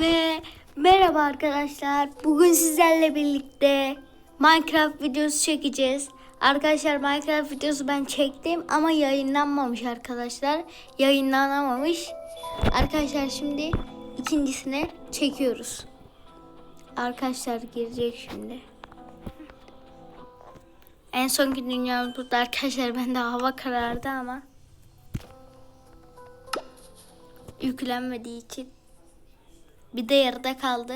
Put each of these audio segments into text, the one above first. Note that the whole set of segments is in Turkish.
Ve merhaba arkadaşlar. Bugün sizlerle birlikte Minecraft videosu çekeceğiz. Arkadaşlar Minecraft videosu ben çektim ama yayınlanmamış arkadaşlar. Yayınlanamamış. Arkadaşlar şimdi ikincisine çekiyoruz. Arkadaşlar girecek şimdi. En sonki dünyamız burada arkadaşlar. Bende hava karardı ama yüklenmediği için bir de yarıda kaldı.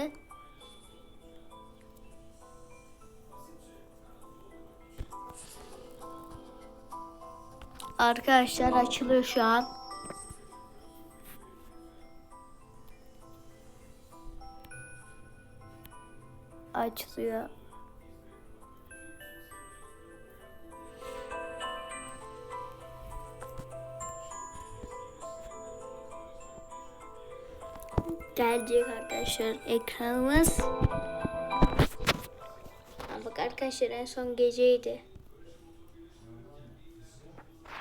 Arkadaşlar açılıyor şu an. Açılıyor. Gelecek arkadaşlar ekranımız. Ha, bak arkadaşlar en son geceydi.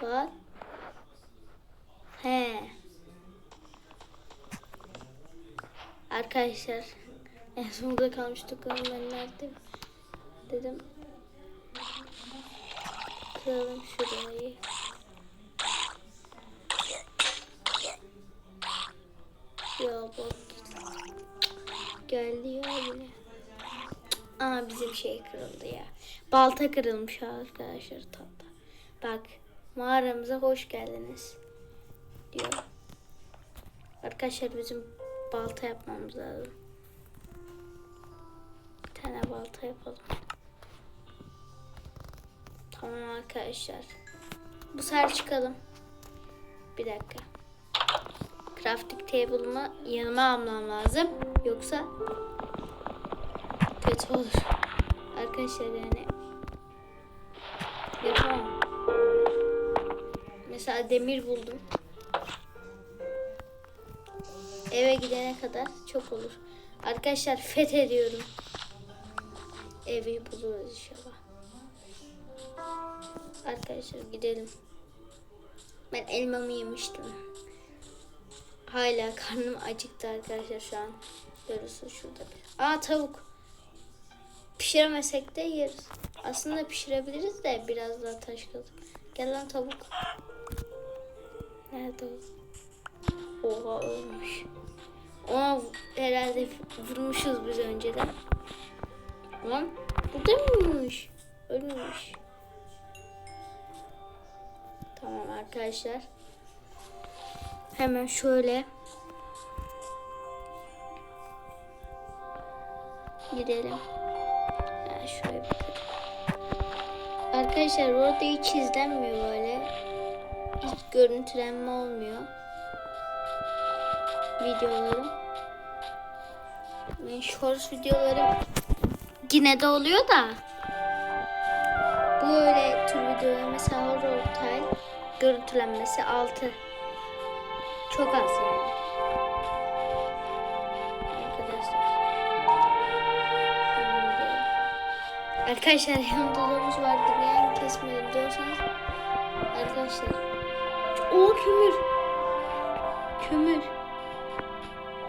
Bak. He. Arkadaşlar en son burada kalmıştık ben nerede dedim. Kıralım şurayı. Aa bizim şey kırıldı ya. Balta kırılmış arkadaşlar tatlı. Bak mağaramıza hoş geldiniz. Diyor. Arkadaşlar bizim balta yapmamız lazım. Bir tane balta yapalım. Tamam arkadaşlar. Bu sefer çıkalım. Bir dakika crafting table'ımı yanıma almam lazım. Yoksa kötü olur. Arkadaşlar yani yapamam. Mesela demir buldum. Eve gidene kadar çok olur. Arkadaşlar fethediyorum. Evi buluruz inşallah. Arkadaşlar gidelim. Ben elmamı yemiştim. Hala karnım acıktı arkadaşlar şu an. Görüyorsunuz şurada bir. Aa tavuk. Pişiremesek de yeriz. Aslında pişirebiliriz de biraz daha taş kalır. Gel lan tavuk. Nerede o? Oha ölmüş. Ona herhalde vurmuşuz biz önceden. Lan burada mıymış? Ölmemiş. Tamam arkadaşlar. Hemen şöyle gidelim. Ha, şöyle. Arkadaşlar burada hiç izlenmiyor böyle. Hiç görüntülenme olmuyor. Videolarım. Benim shorts videolarım yine de oluyor da. Bu öyle tür videolar mesela horror time görüntülenmesi 6 çok az yani. Arkadaşlar yanımda domuz vardı yani kesmedim diyorsanız. Arkadaşlar. O kömür. Kömür.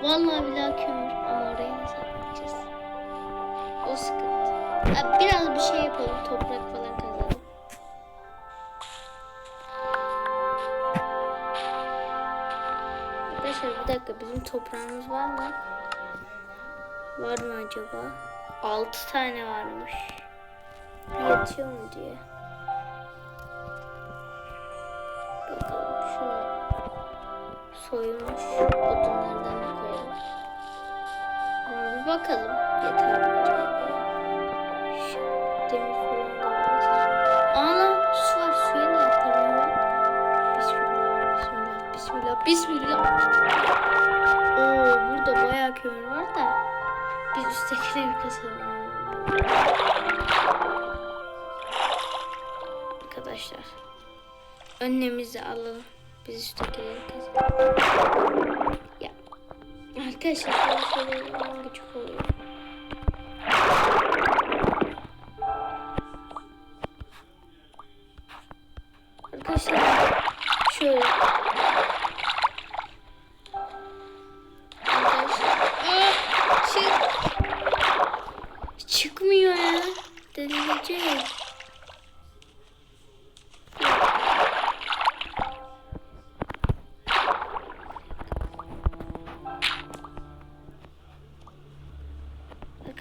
Vallahi billahi kömür. Ama oraya nasıl yapacağız? O sıkıntı. Abi biraz bir şey yapalım. Toprak falan kazalım. Arkadaşlar bir dakika bizim toprağımız var mı? Var mı acaba? 6 tane varmış. Yetiyor mu diye. Bakalım şunu soyulmuş odunlardan da koyalım. Ama bir bakalım yeter mi demir falan da var. Lan su suya ne? Bismillah, bismillah, bismillah, bismillah. Oo burada bayağı kömür var da biz üsttekileri bir kasalım. Arkadaşlar önlemimizi alalım. Biz üsttekileri kasalım. Ya arkadaşlar şöyle küçük oluyor.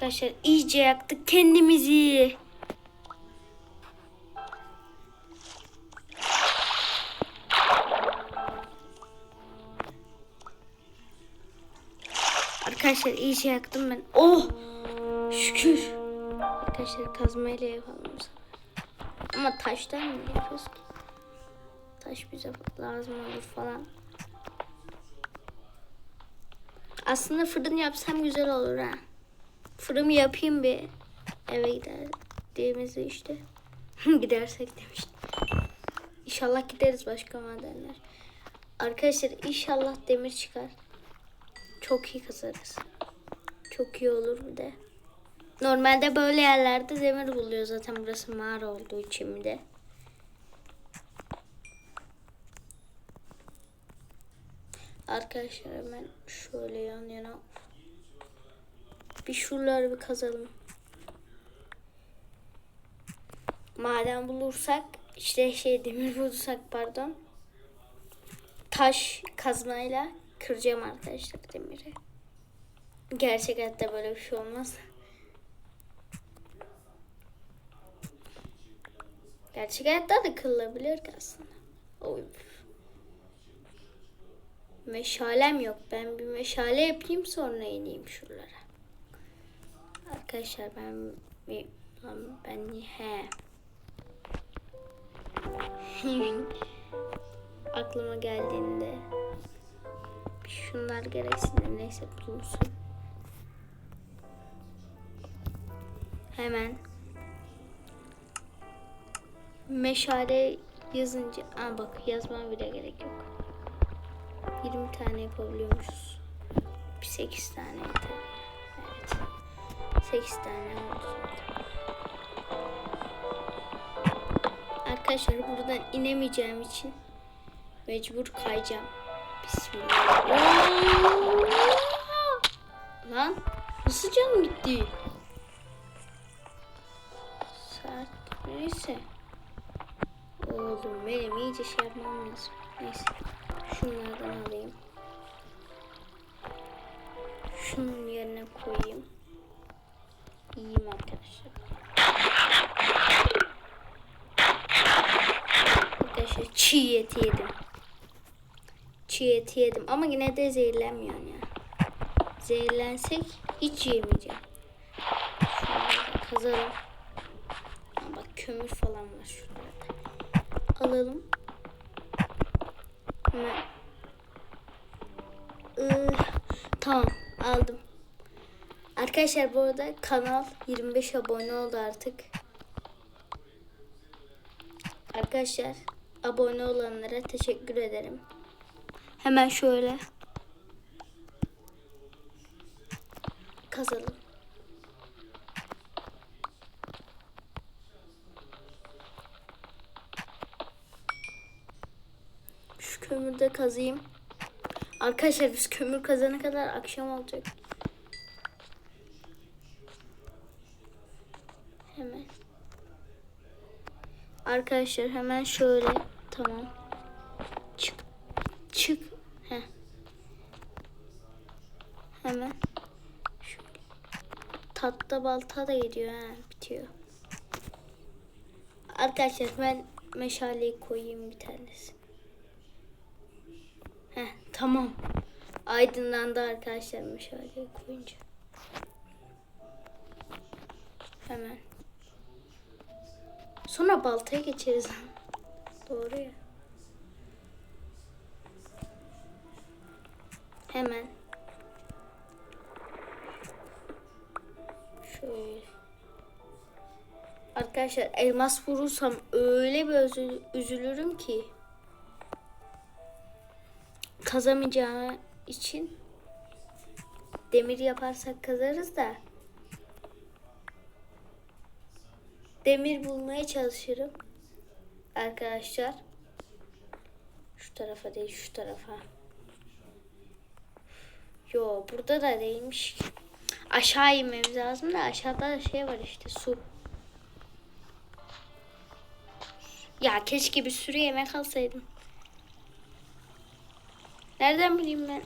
Arkadaşlar iyice yaktık kendimizi. Arkadaşlar iyice yaktım ben. Oh! Şükür. Arkadaşlar kazmayla yapalım. Ama taştan mı yapıyoruz ki? Taş bize lazım olur falan. Aslında fırın yapsam güzel olur ha. Fırın yapayım bir eve gider diğimizde işte. Gidersek demiştim. İnşallah gideriz başka madenler. Arkadaşlar inşallah demir çıkar. Çok iyi kazarız. Çok iyi olur bir de. Normalde böyle yerlerde demir buluyor zaten burası mağara olduğu için bir de. Arkadaşlar hemen şöyle yan yana bir şuraları bir kazalım. Maden bulursak işte şey demir bulursak pardon taş kazmayla kıracağım arkadaşlar demiri. Gerçek hayatta böyle bir şey olmaz. Gerçek hayatta da kırılabilir ki aslında. Oy. Meşalem yok. Ben bir meşale yapayım sonra ineyim şuralara. Arkadaşlar ben ben he. Aklıma geldiğinde şunlar gereksin neyse bulunsun. Hemen meşale yazınca aa bak yazmama bile gerek yok. 20 tane yapabiliyormuşuz. Bir 8 tane yeter. Evet. 8 tane oldu. Arkadaşlar buradan inemeyeceğim için mecbur kayacağım. Bismillah. Lan nasıl canım gitti? Saat neyse. Oğlum benim iyice şey yapmam lazım. Neyse. Şunlardan alayım. Şunun yerine koyayım. Yiyeyim arkadaşlar. Arkadaşlar çiğ eti yedim. Çiğ eti yedim ama yine de zehirlenmiyorum ya. Zehirlensek hiç yemeyeceğim. Da kazalım. Bak kömür falan var şurada. Alalım. Hemen. Iı, tamam aldım. Arkadaşlar bu arada kanal 25 abone oldu artık. Arkadaşlar abone olanlara teşekkür ederim. Hemen şöyle kazalım. Şu kömürü de kazayım. Arkadaşlar biz kömür kazana kadar akşam olacak. Hemen. Arkadaşlar hemen şöyle tamam. Çık. Çık. Heh. Hemen. Şöyle. Tatlı balta da gidiyor ha. Bitiyor. Arkadaşlar ben meşaleyi koyayım bir tanesi. Heh, tamam. Aydınlandı arkadaşlar meşaleyi koyunca. Hemen. Sonra baltaya geçeriz. Doğru ya. Hemen. Şöyle. Arkadaşlar elmas vurursam öyle bir üzül- üzülürüm ki. Kazamayacağı için demir yaparsak kazarız da demir bulmaya çalışırım arkadaşlar şu tarafa değil şu tarafa yo burada da değilmiş aşağı inmemiz lazım da aşağıda da şey var işte su ya keşke bir sürü yemek alsaydım Nereden bileyim ben?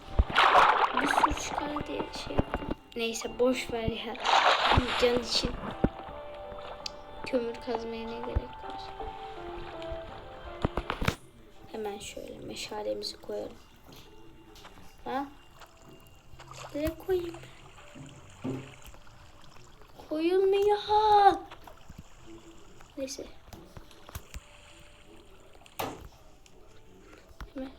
Bir sürü çıkar diye şey yaptım. Neyse boş ver ya. Can için. Kömür kazmaya ne gerek var? Hemen şöyle meşalemizi koyalım. Ha? Direkt koyayım. Koyulmuyor. Neyse. Hemen.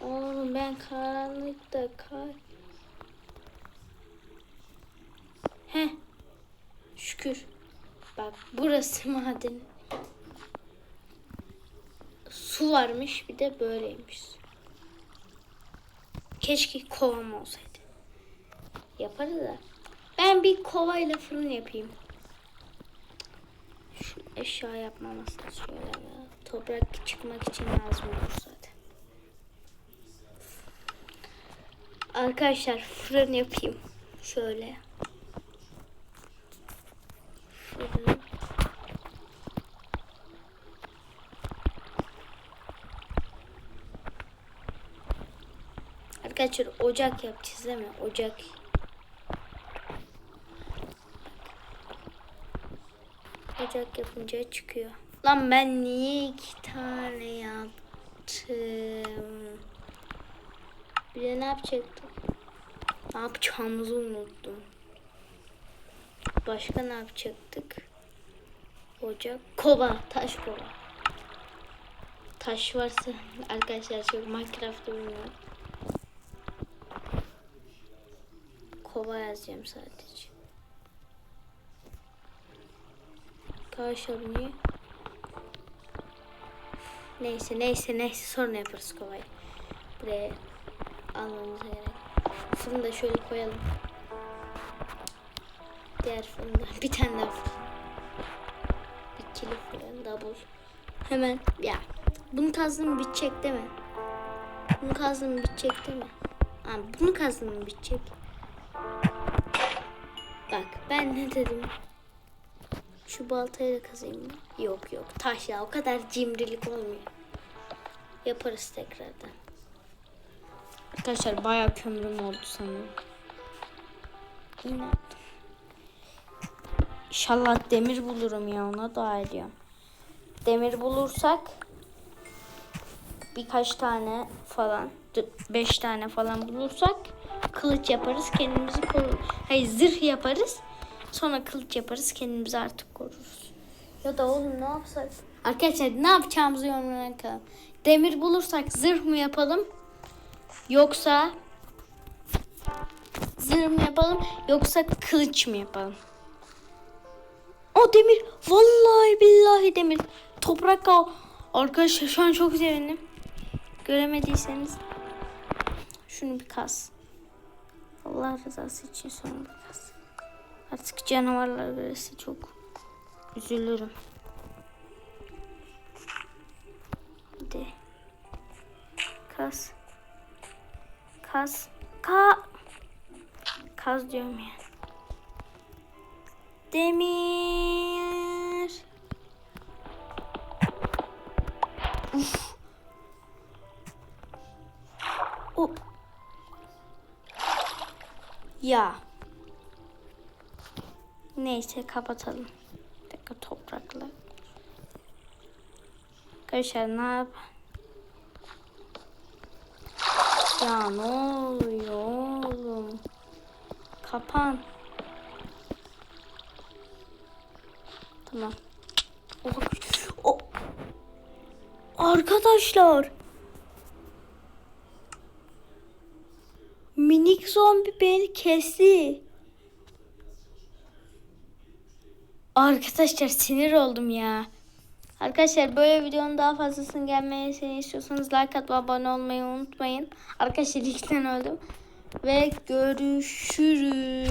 Oğlum ben karanlıkta kar. He. Şükür. Bak burası maden. Su varmış bir de böyleymiş. Keşke kovam olsaydı. Yaparız da. Ben bir kovayla fırın yapayım. Şu eşya yapmaması şöyle ya. Toprak çıkmak için lazım olur zaten. Arkadaşlar fırın yapayım. Şöyle. Fırın. Arkadaşlar ocak yapacağız değil mi? Ocak. Ocak yapınca çıkıyor. Lan ben niye iki tane yaptım? Bir de ne yapacaktım? Ne yapacağımızı unuttum. Başka ne yapacaktık? Ocak. Kova. Taş kova. Taş varsa arkadaşlar çok Minecraft'ı bilmiyorum. Kova yazacağım sadece. Arkadaşlar? Neyse neyse neyse sonra yaparız kovayı. Buraya almamıza gerek. Fırını da şöyle koyalım. Diğer fırında bir tane daha fırın. İkili fırın double. Hemen ya bunu kazdım bitecek değil mi? Bunu kazdım bitecek değil mi? Ha, bunu kazdım bitecek. Bak ben ne dedim? Şu baltayla kazayım mı? Yok yok taş ya o kadar cimrilik olmuyor. Yaparız tekrardan. Arkadaşlar bayağı kömürüm oldu sanırım. Yaptım. İnşallah demir bulurum ya ona dua ediyorum. Demir bulursak birkaç tane falan d- beş tane falan bulursak kılıç yaparız kendimizi koruruz. Hayır zırh yaparız sonra kılıç yaparız kendimizi artık koruruz. Ya da oğlum ne yapsak? Arkadaşlar ne yapacağımızı yorumlara bakalım. Demir bulursak zırh mı yapalım? Yoksa zırh mı yapalım yoksa kılıç mı yapalım? O demir. Vallahi billahi demir. Toprak al. Arkadaşlar şu an çok sevindim. Göremediyseniz şunu bir kas. Allah rızası için sonra bir kas. Artık canavarlar görürse çok üzülürüm. Hadi. Kas. Kas. Ka. Kaz diyorum ya. Demir. Uf. Ya. Neyse kapatalım. Bir dakika toprakla. Arkadaşlar ne yap? Ya ne oluyor oğlum? Kapan. Tamam. O, o. Arkadaşlar. Zombi beni kesti. Arkadaşlar sinir oldum ya. Arkadaşlar böyle videonun daha fazlasını gelmesini istiyorsanız like atıp abone olmayı unutmayın. Arkadaşlar ilkten öldüm. Ve görüşürüz.